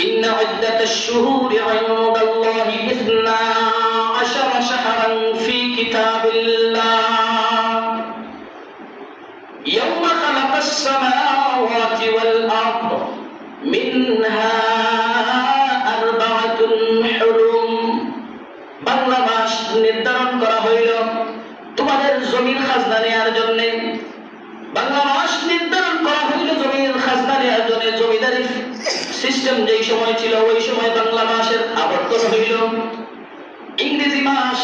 إن عدة الشهور عند الله إثنا عشر شهرا في كتاب الله يوم خلق السماوات والأرض منها أربعة حرم বাংলা মাস নির্ধারণ করা হইল সিস্টেম যেই সময় ছিল, ওই সময় বাংলা মাসের আবর্তন হইল। ইংরেজি মাস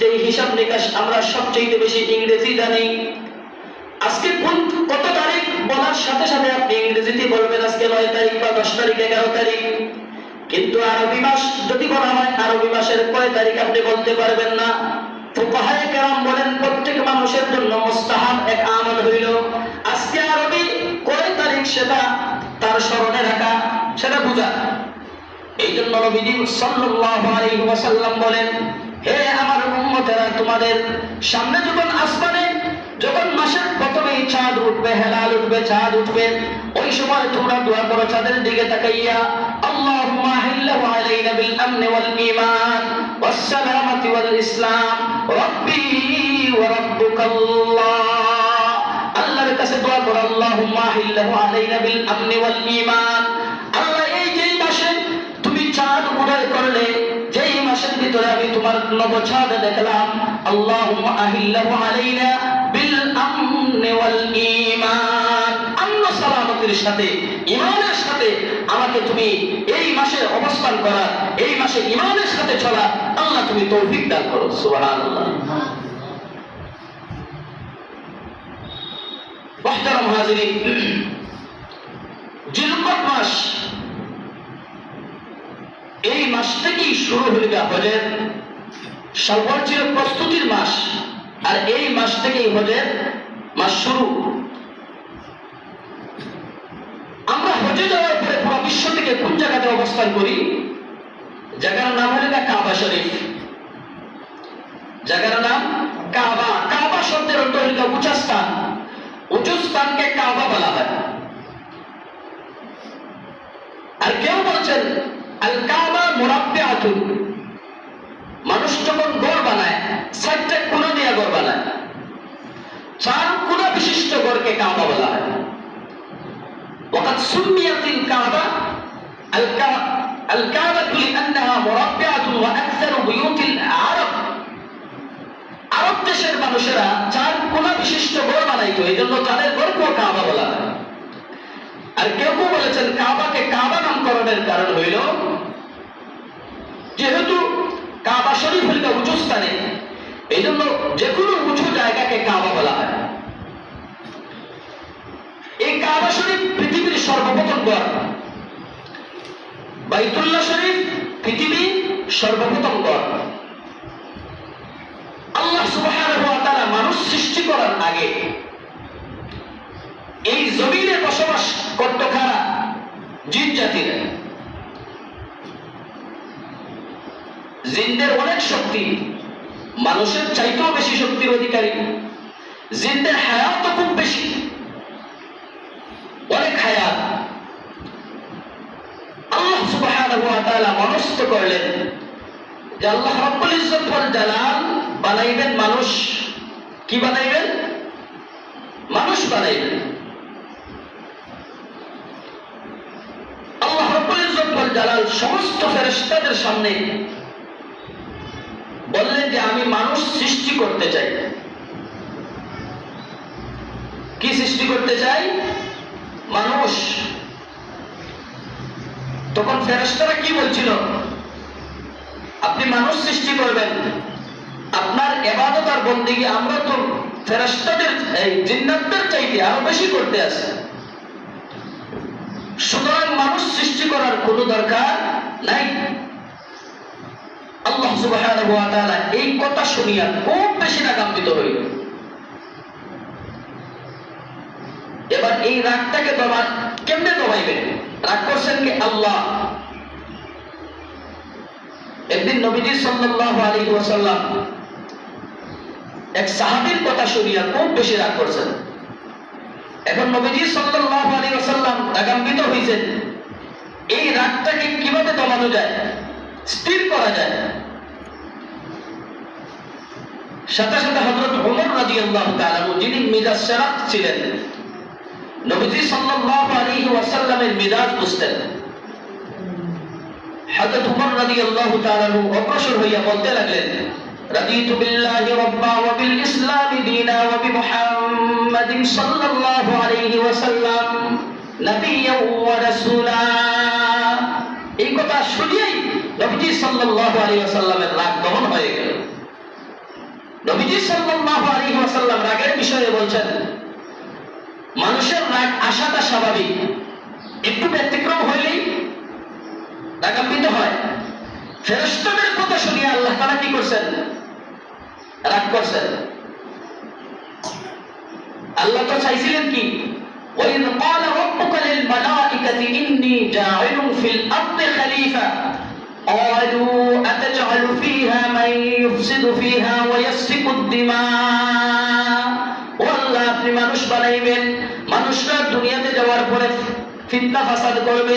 যেই হিসাব নিকাশ আমরা সবচেয়ে বেশি ইংরেজি জানি। আজকে কোন কত তারিখ বলার সাথে সাথে আপনি ইংরেজিতে বলবেন, আজকে নয় তারিখ বা দশ তারিখ, এগারো তারিখ। কিন্তু আরবি মাস যদি বলা হয়, আরবি মাসের কয় তারিখ আপনি বলতে পারবেন না। ফুকাহায়ে কেরাম বলেন, প্রত্যেক মানুষের জন্য মুস্তাহাব এক আমল হইল। আজকে আরবি কয় তারিখ সেটা তার স্মরণে রাখা। সেটা বোঝা। এই জন্য নবীজি ওয়াসাল্লাম বলেন, হে আমার উম্মতেরা, তোমাদের সামনে যখন আসমানে, যখন মাসের প্রথমে চাঁদ উঠবে, হেলাল উঠবে, চাঁদ উঠবে, ওই সময় তোমরা দোয়া করো, চাঁদের দিকে তাকাইয়া আল্লাহর কাছে দোয়া করো, আল্লাহুম্মা আহিল্লাহু আলাইনা বিল আমনি ওয়াল ঈমান। ভিতরে আমি তোমার নবচাঁদ দেখলাম। আল্লাহুম্মা আহিল্লাহু আলাইনা বিল আমনি ওয়াল ঈমান। আন্ন সালামতের সাথে, ঈমানের সাথে আমাকে তুমি এই মাসে অবস্থান করা, এই মাসে ঈমানের সাথে চলা, আল্লাহ তুমি তৌফিক দান করো, সুবহানাল্লাহ। মুহতারাম হাজিরিন, জিলকত মাস এই মাস থেকেই শুরু হয়ে গেল হজের সর্বোচ্চ প্রস্তুতির মাস। আর এই মাস থেকেই হজের মাস শুরু। আমরা হজে যাওয়ার পরে পুরো বিশ্ব থেকে কোন জায়গাতে অবস্থান করি? জায়গার নাম হলো না কাবা শরীফ। জায়গার নাম কাবা। কাবা শব্দের অর্থ হলো উঁচা স্থান উঁচু স্থানকে কাবা বলা হয়। আর কেউ বলছেন কোনা বিশিষ্ট গড়কে কাবা বলা হয় وقد سميت الكعبة الكعبة الكعبة لأنها مربعة وأكثر بيوت العرب আরব দেশের মানুষেরা চার কোনা বিশিষ্ট গড় বানাইতো এই জন্য তাদের গড়কেও কাবা বলা হয় আর কেউ কেউ বলেছেন কাবাকে কাবা নামকরণের কারণ হইল যেহেতু কাবা শরীফ হইল উঁচু স্থানে এই জন্য যে কোনো উঁচু জায়গাকে কাবা বলা হয় এই কাবা শরীফ পৃথিবীর সর্বপ্রথম ঘর বাইতুল্লাহ শরীফ পৃথিবীর সর্বপ্রথম ঘর আল্লাহ ওয়া তাআলা মানুষ সৃষ্টি করার আগে এই জমিনে বসবাস করত খারা জিন জাতির। জিনদের অনেক শক্তি, মানুষের চাইতেও বেশি শক্তির অধিকারী। জিনদের হায়াত খুব বেশি। হায়াত। আল্লাহ সুবহানাহু ওয়া তাআলা মনস্থ করলেন যে আল্লাহ রাব্বুল ইজ্জত জালাল বানাইবেন মানুষ। কি বানাইবেন? মানুষ বানাইবেন। আল্লাহ রাব্বুল ইজ্জত জালাল সমস্ত ফেরেশতাদের সামনে বললেন যে আমি মানুষ সৃষ্টি করতে চাই। কি সৃষ্টি করতে চাই? মানুষ। তখন ফেরেশতারা কি বলছিল? আপনি মানুষ সৃষ্টি করবেন। আপনার এবাদত আর বন্দিগি আমরা তো ফেরেশতাদের, এই জিন্নাতদের চাইতে আরও বেশি করতে আছে সুতরাং মানুষ সৃষ্টি করার কোনো দরকার নাই। আল্লাহ তাআলা এই কথা শুনিয়া খুব বেশি রাগান্বিত হইল। এবার এই রাগটাকে দমা কেমনে দমাইবেন রাগ করছেন কি আল্লাহ? একদিন নবীজি সাল্লাল্লাহু আলাইহি ওয়াসাল্লাম এক সাহাবীর কথা শুনিয়া খুব বেশি রাগ করছেন। এখন নবীজি সাল্লাল্লাহু আলাইহি ওয়াসাল্লাম রাগান্বিত হয়েছেন এই রাগটাকে কীভাবে কমানো যায়? স্থির করা যায়? সাথে সাথে হযরত ওমর রাদিয়াল্লাহু তাআলা যিনি মিজাজ শারাক ছিলেন নবীজি সাল্লাল্লাহু আলাইহি ওয়াসাল্লামের মিজাজ বুঝতেন হযরত উমর রাদিয়াল্লাহু তাআলা অগ্রসর হইয়া বলতে লাগলেন, রাদিতু বিল্লাহি রাব্বা ওয়া বিল ইসলামি দীনা ওয়া বি মুহাম্মাদিন সাল্লাল্লাহু আলাইহি ওয়াসাল্লাম নবিয়্যান ওয়া রাসূলা। এই কথা শুনিয়েই নবীজি সাল্লাল্লাহু আলাইহি ওয়াসাল্লামের রাগ দমন হয়ে গেল। নবীজি সাল্লাল্লাহু আলাইহি ওয়াসাল্লাম রাগের বিষয়ে বলছেন মানুষের রাগ আসাটা স্বাভাবিক একটু ব্যতিক্রম হইলেই রাগান্বিত হয় ফেরেশতাদের কথা শুনিয়ে আল্লাহ তাআলা কি করছেন রাগ করছেন আল্লাহ তো চাইছিলেন কি وإذ قال ربك للملائكة إني جاعل في الأرض خليفة قالوا أتجعل فيها من يفسد فيها ويسفك الدماء والله আপনি মানুষ বানাইবেন মানুষরা দুনিয়াতে যাওয়ার পরে ফিতনা ফাসাদ করবে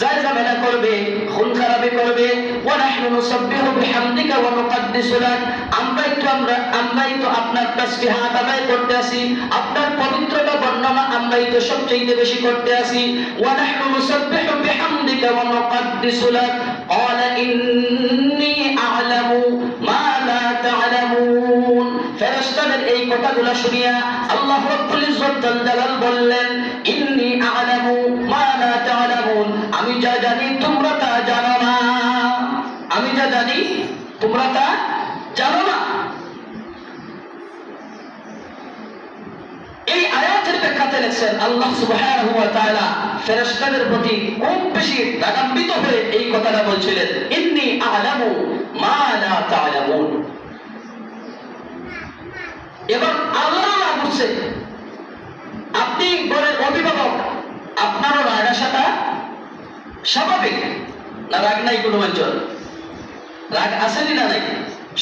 যায় ঝামেলা করবে, খুন খারাপে করবে। ওয়া নাহনু নুসাব্বিহু বিহামদিকা ওয়া নুকাদ্দিসু লাক। তো আমরা, আমরাই তো আপনার তাসবিহ আদায় করতে আসি। আপনার পবিত্রতা বর্ণনা আমরাই তো সবচেয়ে বেশি করতে আসি। ওয়া নাহনু নুসাব্বিহু বিহামদিকা ওয়া নুকাদ্দিসু লাক। ক্বালা ইন্নী আ'লামু মা ফেরেশতাদের এই কথাগুলো শুনিয়া আল্লাহ রাব্বুল ইজ্জত জালাল বললেন, ইন্নী আ'লামু মা লা তা'লামুন। আমি যা জানি তোমরা তা জানো না। আমি যা জানি তোমরা তা জানো না। এই আয়াতের ব্যাখ্যাতে লেখছেন আল্লাহ সুবহানাহু ওয়া তাআলা, ফেরেশতাদের প্রতি খুব বেশি রাগান্বিত হয়ে এই কথাটা বলছিলেন, ইন্নী আ'লামু মা লা তা'লামুন। এবার আল্লাহ রাগ উঠছে আপনি ঘরের অভিভাবক, আপনারও রাগ আসাটা স্বাভাবিক। না, রাগ নাই কোনো অঞ্চল রাগ আসেনি না নাই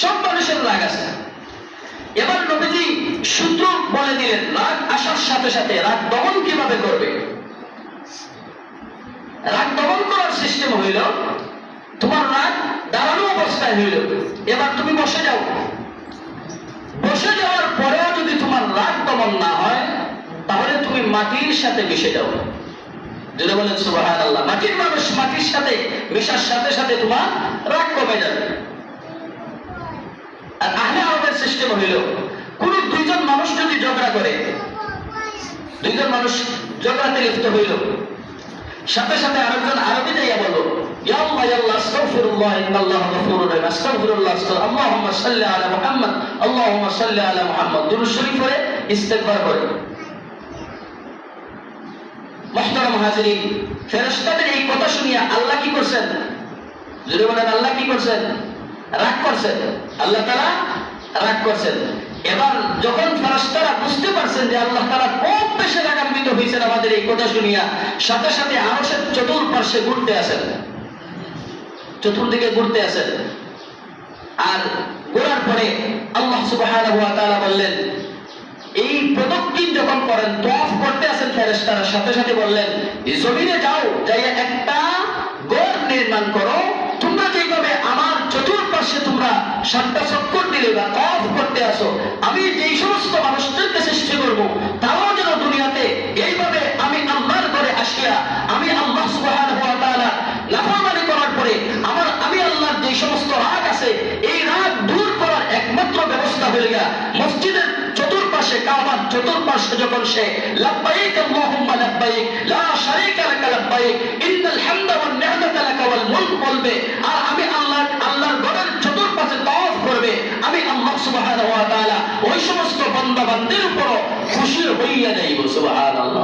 সব মানুষের রাগ আছে। এবার নবীজি সূত্র বলে দিলেন, রাগ আসার সাথে সাথে রাগ দমন কীভাবে করবে? রাগ দমন করার সিস্টেম হইল, তোমার রাগ দাঁড়ানো অবস্থায় হইল। এবার তুমি বসে যাও বসে যাওয়ার পরেও যদি তোমার রাগ না হয়, তাহলে তুমি মাটির সাথে মিশে যাও। যদি বলেন সুবাহান আল্লাহ মাটির মানুষ মাটির সাথে মিশার সাথে সাথে তোমার রাগ কমে যাবে। আর আহলে আরবের সিস্টেম হইল, কোন দুইজন মানুষ যদি ঝগড়া করে, দুইজন মানুষ ঝগড়াতে লিপ্ত হইল, সাথে সাথে আরেকজন আরবি যাইয়া ইয়া আল্লাহ আল্লাহ, আস্তাগফিরুল্লাহ, ইন্নাল্লাহ গফুরুর রহিম। আস্তাগফিরুল্লাহ আস্তাগফির আল্লাহুম্মা সাল্লি আলা মুহাম্মদ, আল্লাহুম্মা সাল্লি আলা মুহাম্মদ। দুরূদ শরীফ পড়ে ইস্তেগফার করে। ফেরেশতাদের এই কথা শুনিয়া আল্লাহ কি করছেন? জোরে বলেন, আল্লাহ কি করছেন? রাগ করছেন? আল্লাহ তাআলা রাগ করছেন। এবার যখন ফেরেশতারা বুঝতে পারছেন যে আল্লাহ খুব বেশি রাগান্বিত হয়েছেন আমাদের এই কথা শুনিয়া, সাথে সাথে আরশের চতুর্পার্শ্বে ঘুরতে আসেন। চতুর্দিকে ঘুরতে আসেন। আর ঘোরার পরে আল্লাহ ওয়া বললেন প্রদক্ষিণ যখন করেন তফ করতে আসেন ফেরেস্তারা সাথে সাথে বললেন, এই জমিনে যাও যাই একটা গড় নির্মাণ করো। তোমরা যেভাবে আমার চতুর্পাশে তোমরা সাতটা চক্কর দিলে বা তফ করতে আসো, আমি যেই সমস্ত মানুষদেরকে সৃষ্টি করব, তারাও কাবার চতুর্পাশে যখন সে বলবে। আর আমি আল্লাহ, আল্লাহর চতুর্পাশে তাওয়াফ করবে। আমি আল্লাহ সুবহানাহু ওই সমস্ত বান্দা বান্দির উপর খুশি হইয়া যাইব, সুবহানাল্লাহ।